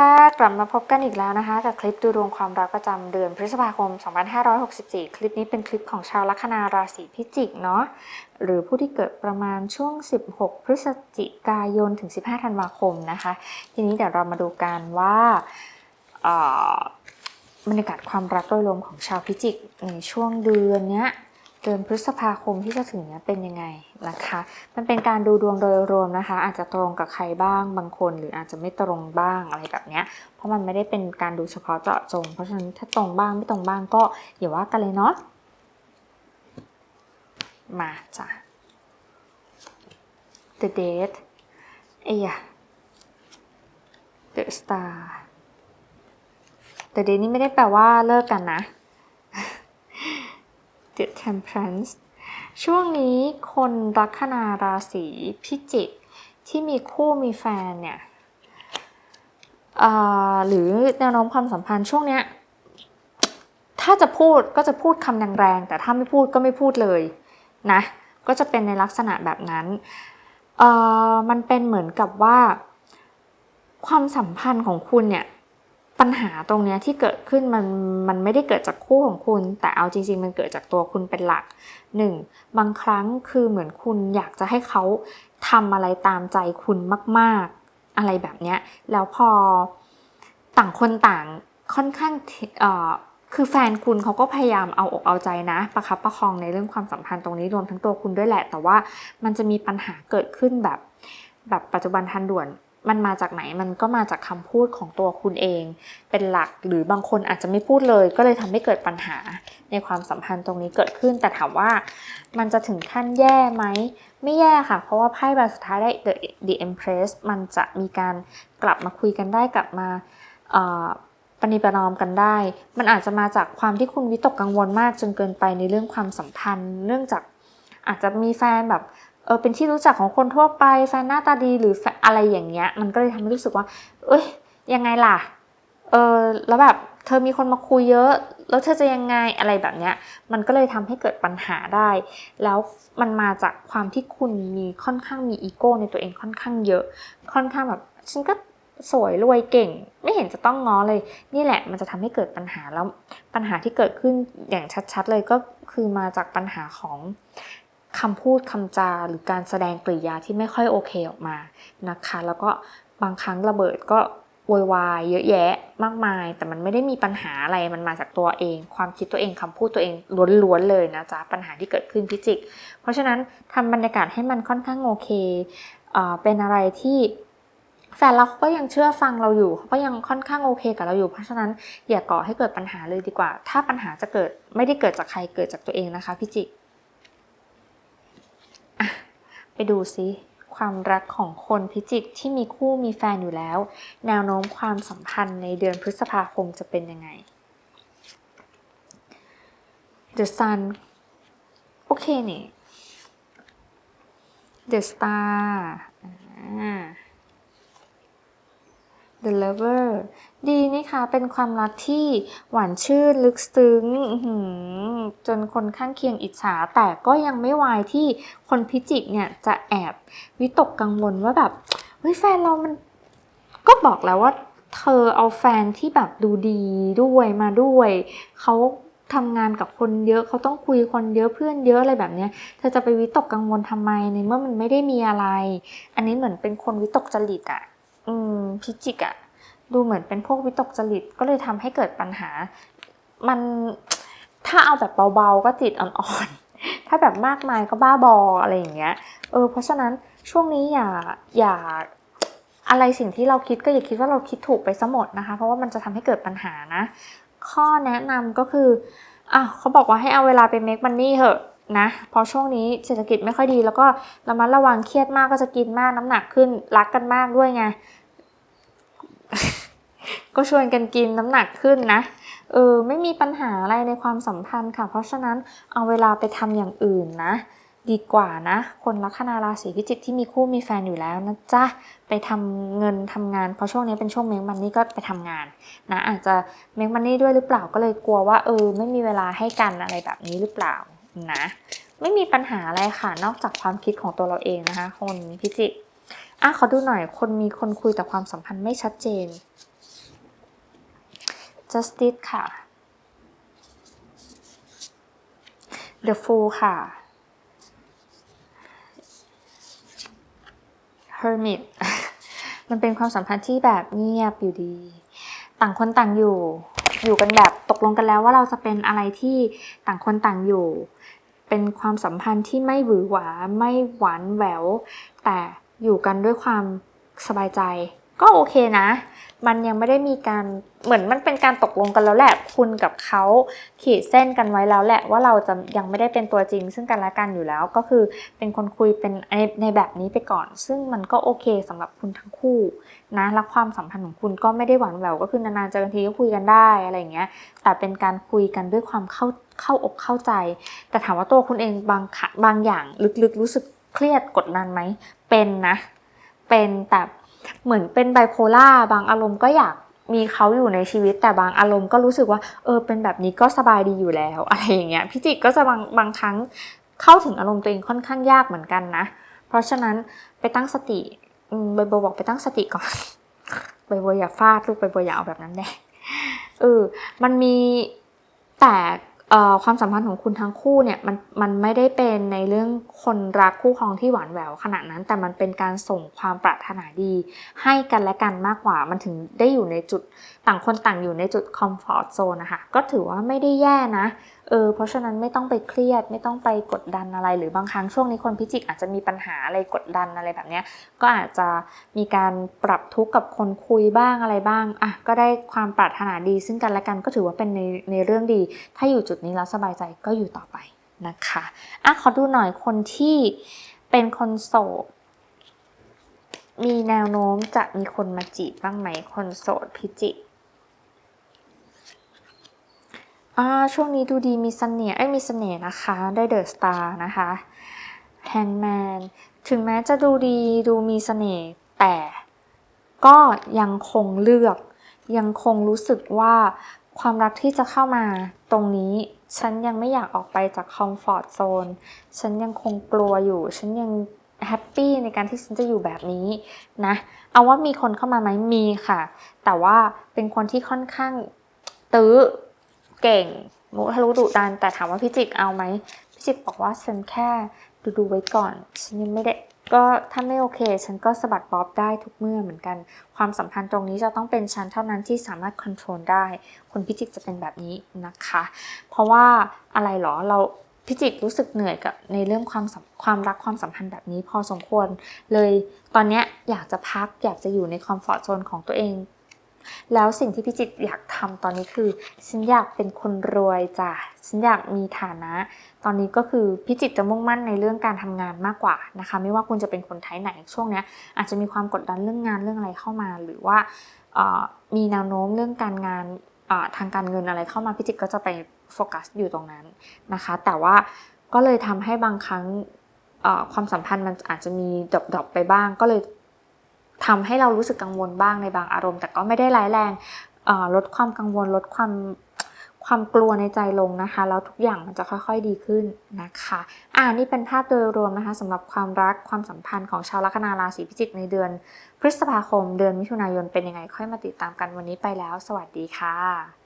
ค่ะกลับมาพบกันอีกแล้วนะคะ กับคลิปดูดวงความรักประจำเดือนพฤษภาคม 2564 คลิปนี้เป็นคลิปของชาวลัคนาราศีพิจิกเนาะหรือผู้ที่เกิดประมาณช่วง 16 พฤศจิกายนถึง 15 ธันวาคมนะคะ ทีนี้เดี๋ยวเรามาดูกันว่าบรรยากาศความรักโดยรวมของชาวพิจิกในช่วงเดือนเนี้ย เดือนพฤษภาคมที่จะถึงเนี้ยเป็นยังไงนะคะ มันเป็นการดูดวงโดยรวมนะคะ อาจจะตรงกับใครบ้างบางคน หรืออาจจะไม่ตรงบ้างอะไรแบบเนี้ยเพราะมันไม่ได้เป็นการดูเฉพาะเจาะจง เพราะฉะนั้นถ้าตรงบ้างไม่ตรงบ้างก็อย่าว่ากันเลยเนาะ มาจ้ะ The Date เอ้ย The Star The Date นี่ไม่ได้แปลว่าเลิกกันนะ The Temperance ช่วงนี้คนลัคนาราศีพิจิกที่มีคู่มีแฟนเนี่ยหรือแนวโน้มความสัมพันธ์ช่วงเนี้ยถ้าจะพูดก็จะพูดคำแรงๆแต่ถ้าไม่พูดก็ไม่พูดเลยนะก็จะเป็นในลักษณะแบบนั้นมันเป็นเหมือนกับว่า ความสัมพันธ์ของคุณเนี่ย ปัญหาตรงนี้ที่เกิดขึ้นมันมันไม่ได้เกิดจากคู่ของคุณ แต่เอาจริง ๆ มันเกิดจากตัวคุณเป็นหลักหนึ่งบางครั้งคือเหมือนคุณอยากจะให้เขาทำอะไรตามใจคุณมาก ๆ อะไรแบบเนี้ยแล้วพอต่างคนต่างค่อนข้างเอ่อคือแฟนคุณเขาก็พยายามเอาอกเอาใจนะ ประคับประคองในเรื่องความสัมพันธ์ตรงนี้รวมทั้งตัวคุณด้วยแหละ แต่ว่ามันจะมีปัญหาเกิดขึ้นแบบแบบปัจจุบันทันด่วน มันมาจากไหนมันก็มาจากคำพูดของตัวคุณเอง เป็นหลักหรือบางคนอาจจะไม่พูดเลย ก็เลยทำให้เกิดปัญหาในความสัมพันธ์ตรงนี้เกิดขึ้น แต่ถามว่ามันจะถึงขั้นแย่ไหมไม่แย่ค่ะ เพราะว่าไพ่ใบสุดท้ายได้ The, The Empress มันจะมีการกลับมาคุยกันได้กลับมาปณิประนอมกันได้ มันอาจจะมาจากความที่คุณวิตกกังวลมากจนเกินไปในเรื่องความสัมพันธ์ เนื่องจากอาจจะมีแฟนแบบ เออเป็นที่รู้จักของคนทั่วไปแฟนหน้าตาดีหรืออะไรอย่างเงี้ย มันก็เลยทำให้รู้สึกว่า เอ้ยยังไงล่ะเออแล้วแบบเธอมีคนมาคุยเยอะ แล้วเธอจะยังไงอะไรแบบเนี้ย มันก็เลยทำให้เกิดปัญหาได้ แล้วมันมาจากความที่คุณมีค่อนข้างมีอีโก้ในตัวเองค่อนข้างเยอะ ค่อนข้างแบบฉันก็สวยรวยเก่ง ไม่เห็นจะต้องง้อเลย นี่แหละมันจะทำให้เกิดปัญหาแล้วปัญหาที่เกิดขึ้นอย่างชัดๆเลยก็คือมาจากปัญหาของ คำพูดคำจาหรือการแสดงกริยาที่ไม่ค่อยโอเคออกมานะคะ แล้วก็บางครั้งระเบิดก็โวยวายเยอะแยะมากมาย แต่มันไม่ได้มีปัญหาอะไรมันมาจากตัวเอง ความคิดตัวเองคำพูดตัวเองล้วนๆเลยนะจ๊ะปัญหาที่เกิดขึ้นพิจิก เพราะฉะนั้นทำบรรยากาศให้มันค่อนข้างโอเคเออเป็นอะไรที่แฟนเราเขาก็ยังเชื่อฟังเราอยู่เขาก็ยังค่อนข้างโอเคกับเราอยู่ เพราะฉะนั้นอย่าก่อให้เกิดปัญหาเลยดีกว่า ถ้าปัญหาจะเกิดไม่ได้เกิดจากใครเกิดจากตัวเองนะคะพิจิก ไปดูซิความรักของคนพิจิกที่มีคู่มีแฟนอยู่แล้ว แนวโน้มความสัมพันธ์ในเดือนพฤษภาคมจะเป็นยังไง The Sun โอเคนี่ The Star อ่า The Lover ดีนี่คะเป็นความรักที่หวานชื่นลึกซึ้งจนคนข้างเคียงอิจฉา แต่ก็ยังไม่วายที่คนพิจิกเนี่ยจะแอบวิตกกังวลว่าแบบเฮ้ยแฟนเรามันก็บอกแล้วว่าเธอเอาแฟนที่แบบดูดีด้วยมาด้วย เขาทำงานกับคนเยอะเขาต้องคุยคนเยอะเพื่อนเยอะอะไรแบบเนี้ยเธอจะไปวิตกกังวลทำไมในเมื่อมันไม่ได้มีอะไร อันนี้เหมือนเป็นคนวิตกจริตอะอืมพิจิกอะ ดูเหมือนเป็นพวกวิตกจริตก็เลยทำให้เกิดปัญหา มันถ้าเอาแบบเบาๆก็จิตอ่อนๆ ถ้าแบบมากมายก็บ้าบออะไรอย่างเงี้ย เออ เพราะฉะนั้นช่วงนี้อย่าอย่าอะไรสิ่งที่เราคิดก็อย่าคิดว่าเราคิดถูกไปซะหมดนะคะ เพราะว่ามันจะทำให้เกิดปัญหานะ ข้อแนะนำก็คืออะเขาบอกว่าให้เอาเวลาไป make money เถอะนะเพราะช่วงนี้เศรษฐกิจไม่ค่อยดี แล้วก็ระมัดระวังเครียดมากก็จะกินมากน้ำหนักขึ้นรักกันมากด้วยไง ก็ชวนกันกินน้ำหนักขึ้นนะ เออไม่มีปัญหาอะไรในความสัมพันธ์ค่ะ เพราะฉะนั้นเอาเวลาไปทำอย่างอื่นนะ ดีกว่านะ คนลัคนาราศีพิจิกที่มีคู่มีแฟนอยู่แล้วนะจ๊ะ ไปทำเงินทำงาน เพราะช่วงนี้เป็นช่วงเมงมันนี่ก็ไปทำงานนะอาจจะเมงมันนี่ด้วยหรือเปล่าก็เลยกลัวว่าเออไม่มีเวลาให้กันอะไรแบบนี้หรือเปล่านะ ไม่มีปัญหาอะไรค่ะนอกจากความคิดของตัวเราเองนะคะ คนพิจิก อะขอดูหน่อย คนมีคนคุยแต่ความสัมพันธ์ไม่ชัดเจน Justice ค่ะ The Fool ค่ะ Hermit มันเป็นความสัมพันธ์ที่แบบเงียบอยู่ดี ต่างคนต่างอยู่ อยู่กันแบบตกลงกันแล้วว่าเราจะเป็นอะไรที่ต่างคนต่างอยู่ เป็นความสัมพันธ์ที่ไม่หวือหวา ไม่หวานแหวว แต่ อยู่กันด้วยความสบายใจ ก็โอเคนะ มันยังไม่ได้มีการเหมือนมันเป็นการตกลงกันแล้วแหละ คุณกับเขาขีดเส้นกันไว้แล้วแหละ ว่าเราจะยังไม่ได้เป็นตัวจริง ซึ่งกันและกันอยู่แล้วก็คือเป็นคนคุยเป็นในในแบบนี้ไปก่อน ซึ่งมันก็โอเคสำหรับคุณทั้งคู่นะและความสัมพันธ์ของคุณก็ไม่ได้หวานแหววก็คือนานๆเจอกันทีก็คุยกันได้อะไรอย่างเงี้ย แต่เป็นการคุยกันด้วยความเข้าเข้าอกเข้าใจ แต่ถามว่าตัวคุณเองบางขะบางอย่างลึกๆรู้สึก เครียดกดดันไหม เป็นนะ เป็นแต่เหมือนเป็นไบโพล่าบางอารมณ์ก็อยากมีเขาอยู่ในชีวิตแต่บางอารมณ์ก็รู้สึกว่า เออเป็นแบบนี้ก็สบายดีอยู่แล้วอะไรอย่างเงี้ยพี่จิกก็จะบางบางครั้งเข้าถึงอารมณ์ตัวเองค่อนข้างยากเหมือนกันนะ เพราะฉะนั้นไปตั้งสติใบโบบอกไปตั้งสติก่อนใบโบอย่าฟาดลูกใบโบอย่าเอาแบบนั้นแน่เออมันมีแต่ ความสัมพันธ์ของคุณทั้งคู่เนี่ยมันมันไม่ได้เป็นในเรื่องคนรักคู่ครองที่หวานแหววขนาดนั้น แต่มันเป็นการส่งความปรารถนาดี ให้กันและกันมากกว่ามันถึงได้อยู่ในจุดต่างคนต่างอยู่ในจุดคอมฟอร์ทโซนนะคะก็ถือว่าไม่ได้แย่นะ เออเพราะฉะนั้นไม่ต้องไปเครียดไม่ต้องไปกดดันอะไร หรือบางครั้งช่วงนี้คนพิจิกอาจจะมีปัญหาอะไรกดดันอะไรแบบเนี้ยก็อาจจะมีการปรับทุกข์กับคนคุยบ้างอะไรบ้างอะก็ได้ความปรารถนาดีซึ่งกันและกันก็ถือว่าเป็นในในเรื่องดี ถ้าอยู่จุดนี้แล้วสบายใจก็อยู่ต่อไปนะคะอะขอดูหน่อยคนที่เป็นคนโสดมีแนวโน้มจะมีคนมาจีบบ้างไหมคนโสดพิจิก อ่าช่วงนี้ดูดีมีเสน่ห์เอ้ยมีเสน่ห์นะคะ ได้เดอะสตาร์นะคะแฮงแมนถึงแม้จะดูดีดูมีเสน่ห์แต่ก็ยังคงเลือก ยังคงรู้สึกว่าความรักที่จะเข้ามาตรงนี้ ฉันยังไม่อยากออกไปจากคอมฟอร์ z โซนฉันยังคงกลัวอยู่ ฉันยังแฮปปี้ในการที่ฉันจะอยู่แบบนี้นะ เอาว่ามีคนเข้ามาไหมมีค่ะ แต่ว่าเป็นคนที่ค่อนข้างตื้อ เก่ง มุทะลุดุดัน แต่ถามว่าพี่จิกเอาไหมพี่จิกบอกว่าฉันแค่ดูดูๆไว้ก่อน ฉันยังไม่ได้ก็ถ้าไม่โอเค ฉันก็สะบัดบ๊อบได้ทุกเมื่อเหมือนกัน ความสัมพันธ์ตรงนี้จะต้องเป็นฉันเท่านั้นที่สามารถค o n t r o l ได้ คนพิจิกจะเป็นแบบนี้นะคะ เพราะว่าอะไรหรอเราพิจิกรู้สึกเหนื่อยกับในเรื่องความความรักความสัมพันธ์แบบนี้พอสมควร เลยตอนนี้อยากจะพักอยากจะอยู่ในคอมฟอร์ z โซนของตัวเอง แล้วสิ่งที่พิจิตอยากทำตอนนี้คือ ฉันอยากเป็นคนรวยจ้ะฉันอยากมีฐานะ ตอนนี้ก็คือพิจิตจะมุ่งมั่นในเรื่องการทำงานมากกว่านะคะ ไม่ว่าคุณจะเป็นคนไทยไหนช่วงนี้อาจจะมีความกดดันเรื่องงานเรื่องอะไรเข้ามา หรือว่ามีแนวโน้มเรื่องการงานทางการเงินอะไรเข้ามาพิจิตก็จะไปโฟกัสอยู่ตรงนั้นนะคะ แต่ว่าก็เลยทำให้บางครั้งความสัมพันธ์มันอาจจะมีดรอปๆไปบ้าง ก็เลย ทำให้เรารู้สึกกังวลบ้างในบางอารมณ์ แต่ก็ไม่ได้ร้ายแรงลดความกังวลลดความความกลัวในใจลงนะคะ แล้วทุกอย่างมันจะค่อยๆดีขึ้นนะคะอ่านี่เป็นภาพโดยรวมนะคะสำหรับความรักความสัมพันธ์ของชาวลัคนาราศีพิจิกในเดือนพฤษภาคม เดือนมิถุนายนเป็นยังไงค่อยมาติดตามกันวันนี้ไปแล้ว สวัสดีค่ะ